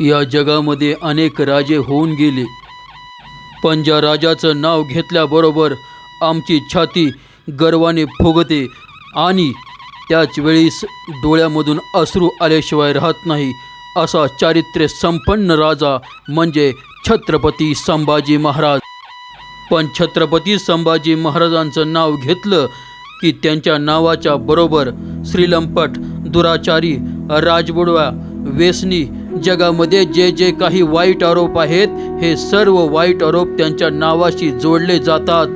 या जगामध्ये अनेक राजे होऊन गेले. पण ज्या राजाचं नाव घेतल्याबरोबर आमची छाती गर्वाने फुगते आणि त्याच वेळीस डोळ्यामधून अश्रू आल्याशिवाय राहत नाही असा चारित्र्य संपन्न राजा म्हणजे छत्रपती संभाजी महाराज. पण छत्रपती संभाजी महाराजांचं नाव घेतलं की त्यांच्या नावाच्या बरोबर श्रीलंपट दुराचारी राजबुडवा वेसनी जगामध्ये जे जे काही वाईट आरोप आहेत हे सर्व वाईट आरोप त्यांच्या नावाशी जोडले जातात.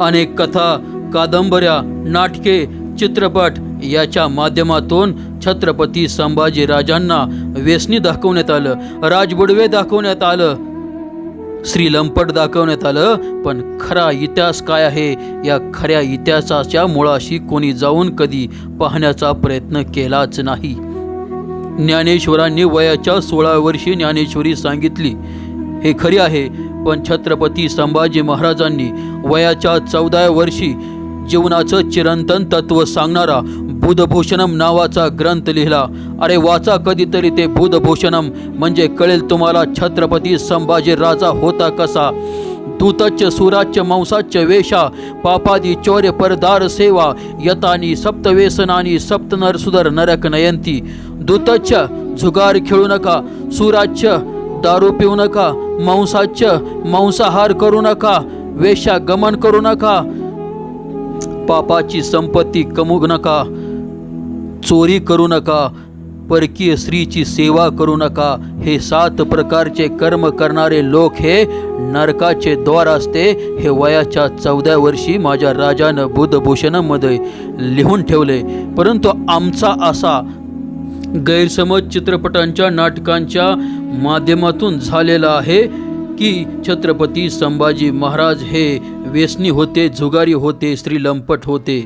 अनेक कथा कादंबऱ्या नाटके चित्रपट याच्या माध्यमातून छत्रपती संभाजी राजांना वेसनी दाखवण्यात आलं राजबुडवे दाखवण्यात आलं श्रीलंपट दाखवण्यात आलं पण खरा इतिहास काय आहे? या खऱ्या इतिहासाच्या मुळाशी कोणी जाऊन कधी पाहण्याचा प्रयत्न केलाच नाही. ज्ञानेश्वरांनी वयाच्या सोळा वर्षी ज्ञानेश्वरी सांगितली. हे खरे आहे पण छत्रपती संभाजी महाराजांनी वयाच्या चौदा वर्षी जीवनाचं चिरंतन तत्व सांगणारा बुधभूषणम नावाचा ग्रंथ लिहिला. अरे वाचा कधीतरी ते बुधभूषणम म्हणजे कळेल तुम्हाला छत्रपती संभाजी राजा होता कसा. दूतच्च सुराच्य मांसाच्य वेशा पापादी चौर्य परदार सेवा यतानी सप्तवेसनानी सप्त नरसुधर नरक नयंती। दूतच्च झुगार खेळू नका सुराच्य दारू पिऊ नका मांसाच्य मांसाहार करू नका वेशा गमन करू नका पापाची संपत्ती कमू नका चोरी करू नका परकीय स्त्रीची सेवा करू नका. हे सात प्रकारचे कर्म करणारे लोक हे नरकाचे द्वार असते. हे वयाच्या चौदा वर्षी माझ्या राजानं बुधभूषणमध्ये लिहून ठेवले. परंतु आमचा असा गैरसमज चित्रपटांच्या नाटकांच्या माध्यमातून झालेला आहे की छत्रपती संभाजी महाराज हे व्यसनी होते जुगारी होते श्रीलंपट होते.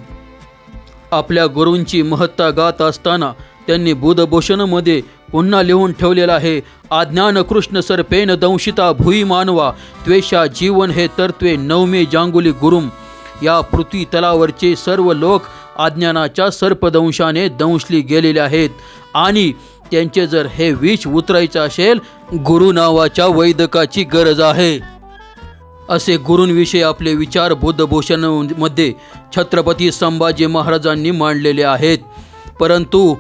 आपल्या गुरूंची महत्ता गात असताना त्यांनी बुधभूषणमध्ये पुन्हा लिहून ठेवलेला आहे आज्ञान कृष्ण सर्पेन दंशिता भुई मानवा त्वेषा जीवन हे तर्त्वे नवमे जांगुली गुरुम. या पृथ्वी तलावरचे सर्व लोक अज्ञानाच्या सर्पदंशाने दंशली गेलेले आहेत. आणि त्यांचे जर हे विष उतरायचं असेल गुरु नावाच्या वैदकाची गरज आहे. असे गुरूंविषयी आपले विचार बुद्धभूषणमध्ये छत्रपती संभाजी महाराजांनी मांडलेले आहेत. परंतु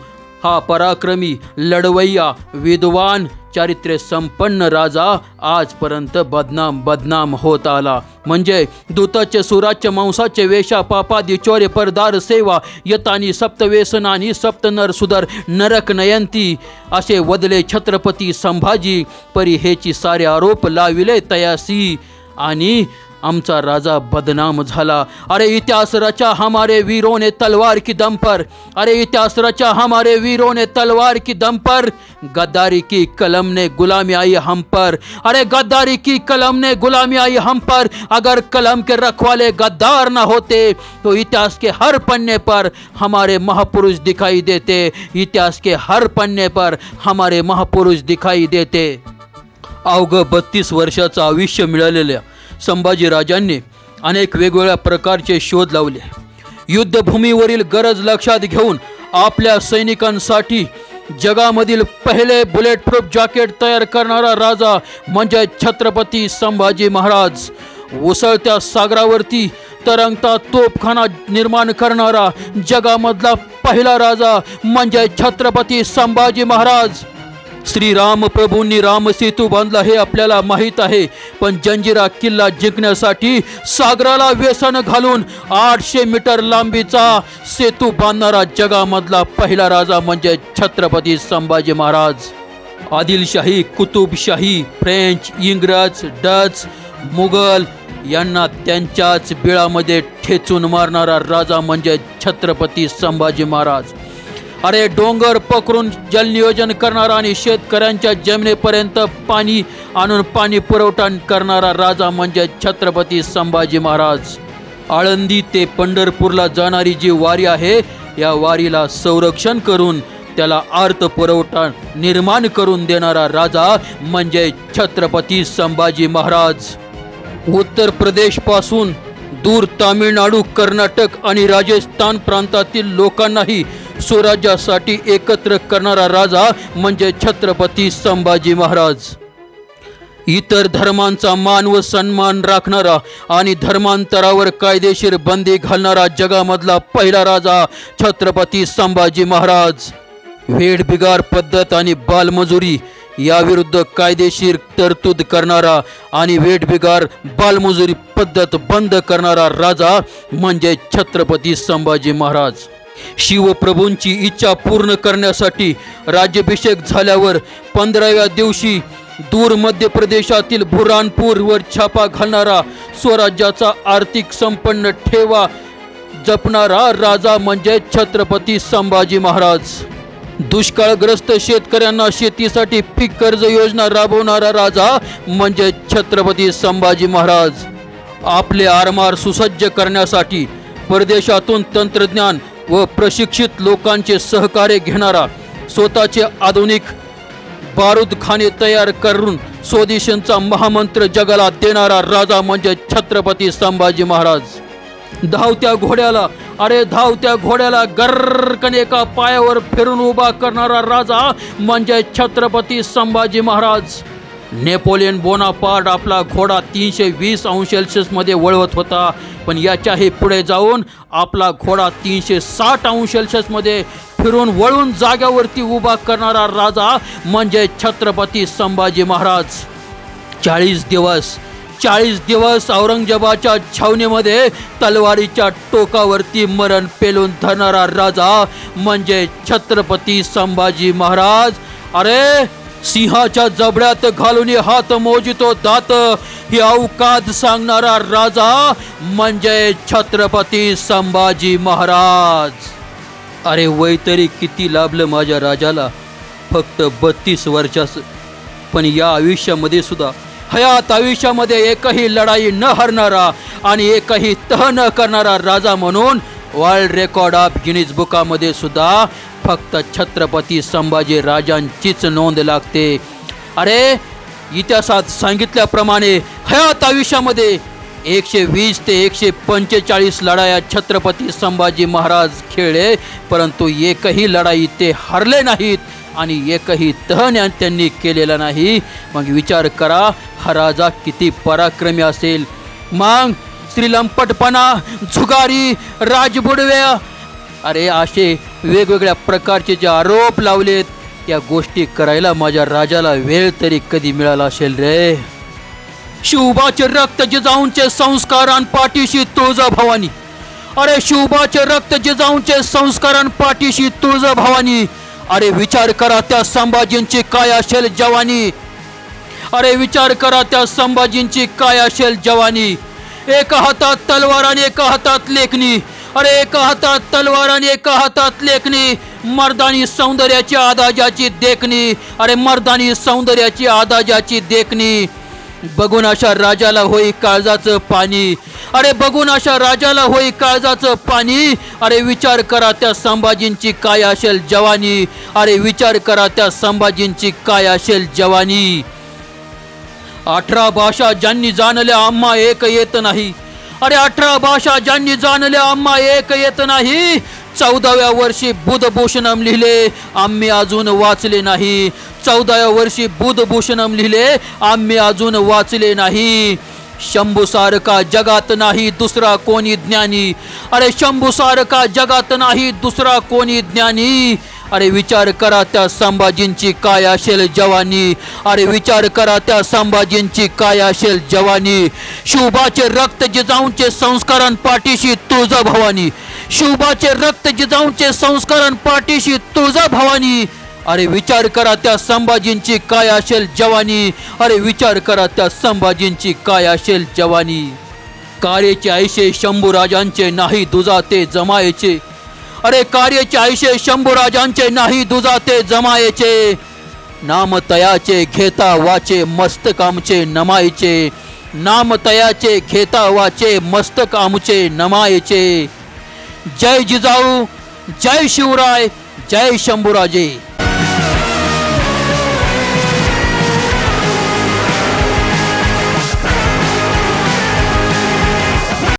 हा पराक्रमी लढवय्या विद्वान चारित्र्य संपन्न राजा आजपर्यंत बदनाम बदनाम होत आला. म्हणजे दूताचे सुराचे मांसाचे वेशा पापादी चोरे परदार सेवा यतानी सप्तवेसनानी सप्तनर सुधर नरक नयंती असे वदले छत्रपती संभाजी परी हेची सारे आरोप लाविले तयासी. आणि आमचा राजा बदनाम झाला. अरे इतिहास रचा हमारे वीरों ने तलवार की दम पर. अरे इतिहास रचा हमारे वीरों ने तलवार की दम पर. गद्दारी की कलम ने गुलामी आई हम पर. अरे गद्दारी की कलम ने गुलामी आई हम पर. अगर कलम के रखवाले गद्दार न होते तो इतिहास के हर पन्ने पर हमारे महापुरुष दिखाई देते. इतिहास के हर पन्ने पर हमारे महापुरुष दिखाई देते. अवघ बत्तीस वर्षाचं आयुष्य मिळालेल्या संभाजीराजांनी अनेक वेगवेगळ्या प्रकारचे शोध लावले. युद्धभूमीवरील गरज लक्षात घेऊन आपल्या सैनिकांसाठी जगामधील पहिले बुलेट प्रूफ जॅकेट तयार करणारा राजा म्हणजे छत्रपती संभाजी महाराज. उसळत्या सागरावरती तरंगता तोपखाना निर्माण करणारा जगामधला पहिला राजा म्हणजे छत्रपती संभाजी महाराज. श्रीराम प्रभूंनी रामसेतू बांधला हे आपल्याला माहीत आहे. पण जंजिरा किल्ला जिंकण्यासाठी सागराला व्यसन घालून आठशे मीटर लांबीचा सेतू बांधणारा जगामधला पहिला राजा म्हणजे छत्रपती संभाजी महाराज. आदिलशाही कुतुबशाही फ्रेंच इंग्रज डच मुघल यांना त्यांच्याच बिळामध्ये ठेचून मारणारा राजा म्हणजे छत्रपती संभाजी महाराज. अरे डोंगर पकडून जलनियोजन करणारा आणि शेतकऱ्यांच्या जमिनीपर्यंत पाणी आणून पाणी पुरवठा करणारा राजा म्हणजे छत्रपती संभाजी महाराज. आळंदी ते पंढरपूरला जाणारी जी वारी आहे या वारीला संरक्षण करून त्याला अर्थ पुरवठा निर्माण करून देणारा राजा म्हणजे छत्रपती संभाजी महाराज. उत्तर प्रदेशपासून दूर तामिळनाडू कर्नाटक आणि राजस्थान प्रांतातील लोकांनाही स्वराज्यासाठी एकत्र करणारा राजा म्हणजे छत्रपती संभाजी महाराज. इतर धर्मांचा मान व सन्मान राखणारा आणि धर्मांतरावर कायदेशीर बंदी घालणारा जगामधला पहिला राजा छत्रपती संभाजी महाराज. वेठबिगार पद्धत आणि बालमजुरी याविरुद्ध कायदेशीर तरतूद करणारा आणि वेठबिगार बालमजुरी पद्धत बंद करणारा राजा म्हणजे छत्रपती संभाजी महाराज. शिवप्रभूंची इच्छा पूर्ण करण्यासाठी राज्याभिषेक झाल्यावर पंधराव्या दिवशी दूर मध्य प्रदेशातील बुरानपूरवर छापा घालणारा स्वराज्याचा आर्थिक संपन्न ठेवा जपणारा राजा म्हणजे छत्रपती संभाजी महाराज. दुष्काळग्रस्त शेतकऱ्यांना शेतीसाठी पीक कर्ज योजना राबवणारा राजा म्हणजे छत्रपती संभाजी महाराज. आपले आरमार सुसज्ज करण्यासाठी परदेशातून तंत्रज्ञान व प्रशिक्षित लोकांचे सहकार्य घेणारा स्वतःचे आधुनिक बारूदखाने तयार करून स्वदेशींचा महामंत्र जगाला देणारा राजा म्हणजे छत्रपती संभाजी महाराज. धावत्या घोड्याला अरे धावत्या घोड्याला गर्रकन एका पायावर फिरून उभा करणारा राजा म्हणजे छत्रपती संभाजी महाराज. नेपोलियन बोनापार्ट आपला घोडा तीनशे वीस अंश सेल्सिअसमध्ये वळवत होता. पण याच्याही पुढे जाऊन आपला घोडा तीनशे साठ अंश सेल्सिअसमध्ये फिरून वळून जाग्यावरती उभा करणारा राजा म्हणजे छत्रपती संभाजी महाराज. चाळीस दिवस चाळीस दिवस औरंगजेबाच्या छावणीमध्ये तलवारीच्या टोकावरती मरण पेलून धरणारा राजा म्हणजे छत्रपती संभाजी महाराज. अरे सिंहाच्या जबड्यात घालून हात मोजितो दात. ही अवकाद सांगणारा राजा म्हणजे छत्रपती संभाजी महाराज. अरे वय तरी किती लाभलं माझ्या राजाला. फक्त बत्तीस वर्षाचं पण या आयुष्यामध्ये सुद्धा हयात आयुष्यामध्ये एकही लढाई न हरणारा आणि एकही तह न करणारा राजा म्हणून वर्ल्ड रेकॉर्ड ऑफ गिनीज बुकामध्ये सुद्धा फक्त छत्रपती संभाजी राजांचीच नोंद लागते. अरे इतिहासात सांगितल्याप्रमाणे हयात आयुष्यामध्ये एकशे वीस ते एकशे पंचेचाळीस लढाया छत्रपती संभाजी महाराज खेळले परंतु एकही लढाई ते हरले नाहीत आणि एकही तहन त्यांनी केलेला नाही. मग विचार करा हा राजा किती पराक्रमी असेल. मग श्रीलंपटपणा झुगारी राजबुडवे अरे असे वेगवेगळ्या प्रकारचे जे आरोप लावलेत या गोष्टी करायला माझ्या राजाला वेळ तरी कधी मिळाला असेल रे. शिवबाचे रक्त जिजाऊंचे संस्कारान पाठीशी तुळजा भवानी. अरे शिवबाचे रक्त जिजाऊंचे संस्कारान पाठीशी तुळजा भवानी. अरे विचार करा त्या संभाजींची काय असेल जवानी. अरे विचार करा त्या संभाजींची काय असेल जवानी. एका हातात तलवार आणि एका हातात लेखणी. अरे एका हातात तलवार आणि एका हातात लेखणी. मर्दानी सौंदर्याची आदाजाची देखणी. अरे मर्दानी सौंदर्याची आदाजाची देखणी. बघून अशा राजाला होई काळजाचं पाणी. अरे बघून अशा राजाला होई काळजाचं पाणी. अरे विचार करा त्या संभाजींची काय असेल जवानी. अरे विचार करा त्या संभाजींची काय असेल जवानी. अठरा भाषा ज्यांनी जाणल्या आम्हा एक येत नाही. अरे अठरा भाषा ज्यांनी जाणल्या आम्हा एक येत नाही. चौदाव्या वर्षी बुधभूषणम लिहिले आम्ही अजून वाचले नाही. चौदाव्या वर्षी बुधभूषणम लिहिले आम्ही अजून वाचले नाही. शंभूसारखा जगात नाही दुसरा कोणी ज्ञानी. अरे शंभूसारखा जगात नाही दुसरा कोणी ज्ञानी. अरे विचार करा त्या संभाजींची काय असेल जवानी. अरे विचार करा त्या संभाजींची काय असेल जवानी. शिवबाचे रक्त जिजाऊंचे संस्कारां पाठीशी तुळजा भवानी. शिवबाचे रक्त जिजाऊंचे संस्कारां पाठीशी तुळजा भवानी. अरे विचार करा त्या संभाजींची काय असेल जवानी. अरे विचार करा त्या संभाजींची काय असेल जवानी. कार्याचे ऐशे शंभूराजांचे नाही दुजाते जमायचे. अरे कार्याचे आयुष्य शंभूराजांचे नाही दुजाते जमायचे. नाम तयाचे घेता वाचे मस्तक आमचे नमायचे. नाम तयाचे घेता वाचे मस्तक आमचे नमायचे. जय जिजाऊ जय शिवराय जय शंभूराजे.